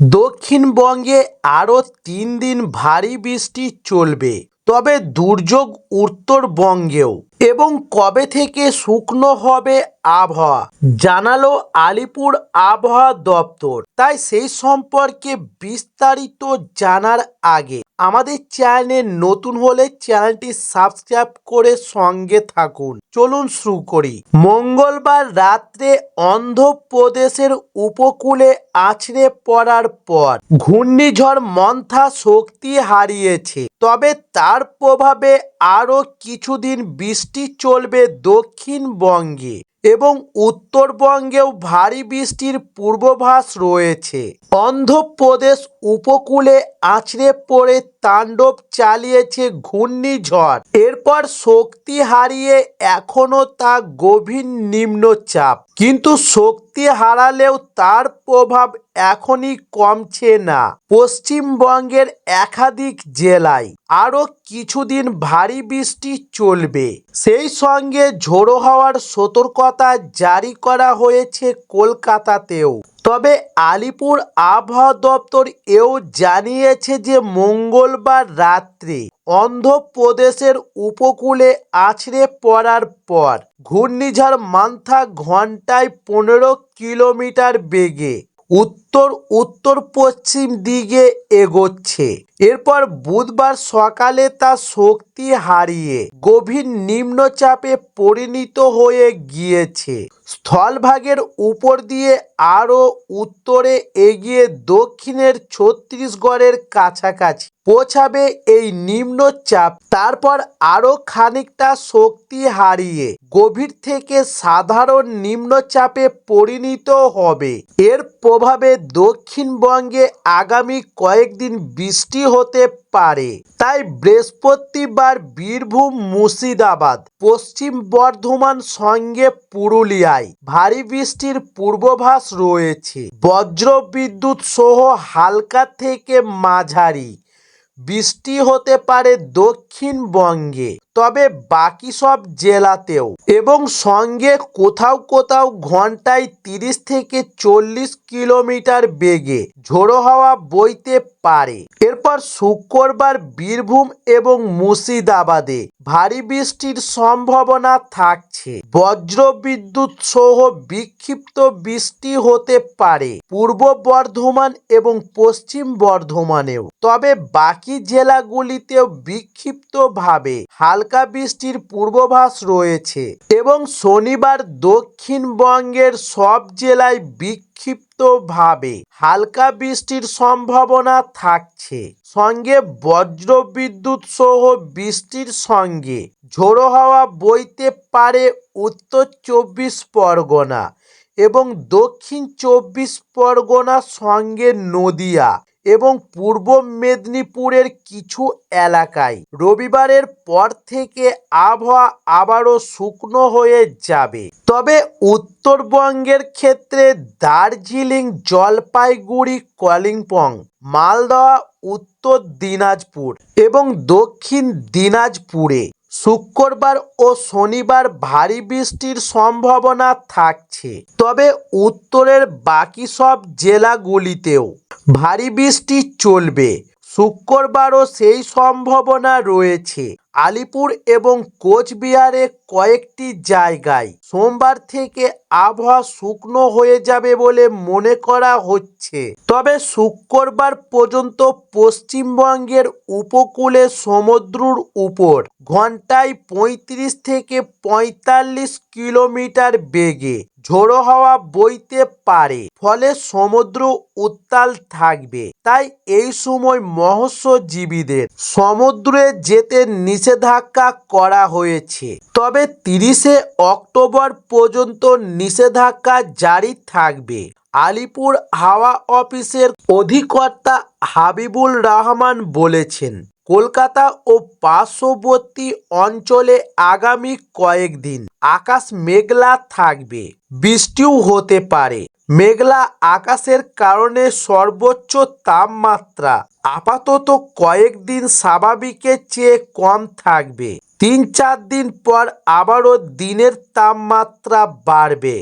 দক্ষিণবঙ্গে আরও তিন দিন ভারী বৃষ্টি চলবে, তবে দুর্যোগ উত্তরবঙ্গেও। এবং কবে থেকে শুকনো হবে আবহাওয়া, জানালো আলিপুর আবহাওয়া দপ্তর। তাই সেই সম্পর্কে বিস্তারিত জানার আগে আমাদের চ্যানেলে নতুন হলে চ্যানেলটি সাবস্ক্রাইব করে সঙ্গে থাকুন। চলুন শুরু করি। মঙ্গলবার রাত্রে অন্ধ্রপ্রদেশের উপকূলে আছড়ে পড়ার পর ঘূর্ণিঝড় মন্থা শক্তি হারিয়েছে। তবে তার প্রভাবে আরও কিছুদিন বৃষ্টি চলবে দক্ষিণবঙ্গে। এবং উত্তরবঙ্গেও ভারী বৃষ্টির পূর্বাভাস রয়েছে। অন্ধ্রপ্রদেশ উপকূলে আছড়ে পড়ে তাণ্ডব চালিয়েছে ঘূর্ণিঝড়। এরপর শক্তি হারিয়ে এখনও তা গভীর নিম্নচাপ। কিন্তু শক্তি হারালেও তার প্রভাব এখনই কমছে না। পশ্চিমবঙ্গের একাধিক জেলায় আরও কিছুদিন ভারী বৃষ্টি চলবে। সেই সঙ্গে ঝোড়ো হওয়ার সতর্কতা জারি করা হয়েছে কলকাতাতেও। তবে আলিপুর আবহাওয়া দপ্তর এও জানিয়েছে যে মঙ্গলবার রাত্রে অন্ধ্রপ্রদেশের উপকূলে আছড়ে পড়ার পর ঘূর্ণিঝড় মান্থা ঘন্টায় পনেরো কিলোমিটার বেগে উত্তর উত্তর পশ্চিম দিকে এগোচ্ছে। এরপর বুধবার সকালে তা শক্তি হারিয়ে গভীর নিম্নচাপে পরিণত হয়ে গিয়েছে। স্থলভাগের উপর দিয়ে আরও উত্তরে এগিয়ে দক্ষিণের ছত্তিশগড়ের কাছাকাছি। পৌঁছাবে এই নিম্নচাপ তারপর আরও খানিকটা শক্তি হারিয়ে গভীর থেকে সাধারণ নিম্নচাপে পরিণত হবে। এর প্রভাবে দক্ষিণবঙ্গে আগামী কয়েকদিন বৃষ্টি হতে পারে। তাই বৃহস্পতিবার বীরভূম, মুর্শিদাবাদ, পশ্চিম বর্ধমান সঙ্গে পুরুলিয়ায় ভারী বৃষ্টির পূর্বাভাস রয়েছে। বজ্র বিদ্যুৎ সহ হালকা থেকে মাঝারি বৃষ্টি হতে পারে দক্ষিণবঙ্গে, তবে বাকি সব জেলাতেও। এবং সঙ্গে কোথাও কোথাও ঘন্টায় তিরিশ থেকে চল্লিশ কিলোমিটার বেগে ঝোড়ো হাওয়া বইতে পারে। এরপর শুক্রবার বীরভূম এবং মুর্শিদাবাদে ভারী বৃষ্টির সম্ভাবনা থাকছে। বজ্র বিদ্যুৎ সহ বিক্ষিপ্ত বৃষ্টি হতে পারে পূর্ব বর্ধমান এবং পশ্চিম বর্ধমানেও। তবে বাকি জেলাগুলিতেও বিক্ষিপ্তভাবে হালকা বৃষ্টির পূর্বাভাস রয়েছে এবং শনিবার দক্ষিণবঙ্গের সব জেলায় বিক্ষিপ্তভাবে হালকা বৃষ্টির সম্ভাবনা থাকছে। সঙ্গে বজ্র বিদ্যুৎ সহ বৃষ্টির সঙ্গে ঝোড়ো হাওয়া বইতে পারে উত্তর চব্বিশ পরগনা এবং দক্ষিণ চব্বিশ পরগনা সঙ্গে নদিয়া। এবং পূর্ব মেদিনীপুরের কিছু এলাকায়। রবিবারের পর থেকে আবহাওয়া আবারও শুকনো হয়ে যাবে। তবে উত্তরবঙ্গের ক্ষেত্রে দার্জিলিং, জলপাইগুড়ি, কলিম্পং মালদহ উত্তর দিনাজপুর এবং দক্ষিণ দিনাজপুরে শুক্রবার ও শনিবার ভারী বৃষ্টির সম্ভাবনা থাকছে। তবে উত্তরের বাকি সব জেলাগুলিতেও ভারী বৃষ্টি চলবে। শুক্রবারও সেই সম্ভাবনা রয়েছে। আলিপুর এবং কোচবিহারে কয়েকটি জায়গায় সোমবার থেকে আবহাওয়া শুকনো হয়ে যাবে বলে মনে করা হচ্ছে। তবে শুক্রবার পর্যন্ত পশ্চিমবঙ্গের উপকূলে সমুদ্রর উপর ঘন্টায় পঁয়ত্রিশ থেকে পঁয়তাল্লিশ কিলোমিটার বেগে ঝোড়ো হাওয়া বইতে পারে, ফলে সমুদ্র উত্তাল থাকবে। তাই এই সময় মৎস্যজীবীদের সমুদ্রে যেতে নিষেধাজ্ঞা করা হয়েছে। তবে তিরিশে অক্টোবর পর্যন্ত নিষেধাজ্ঞা জারি থাকবে। আলিপুর হাওয়া অফিসের অধিকর্তা হাবিবুল রহমান বলেছেন, কলকাতা ও পার্শ্ববর্তী অঞ্চলে আগামী কয়েকদিন আকাশ মেঘলা থাকবে, বৃষ্টিও হতে পারে। মেঘলা আকাশের কারণে সর্বোচ্চ তাপমাত্রা আপাতত কয়েকদিন স্বাভাবিকের চেয়ে কম থাকবে। তিন চার দিন পর আবারও দিনের তাপমাত্রা বাড়বে।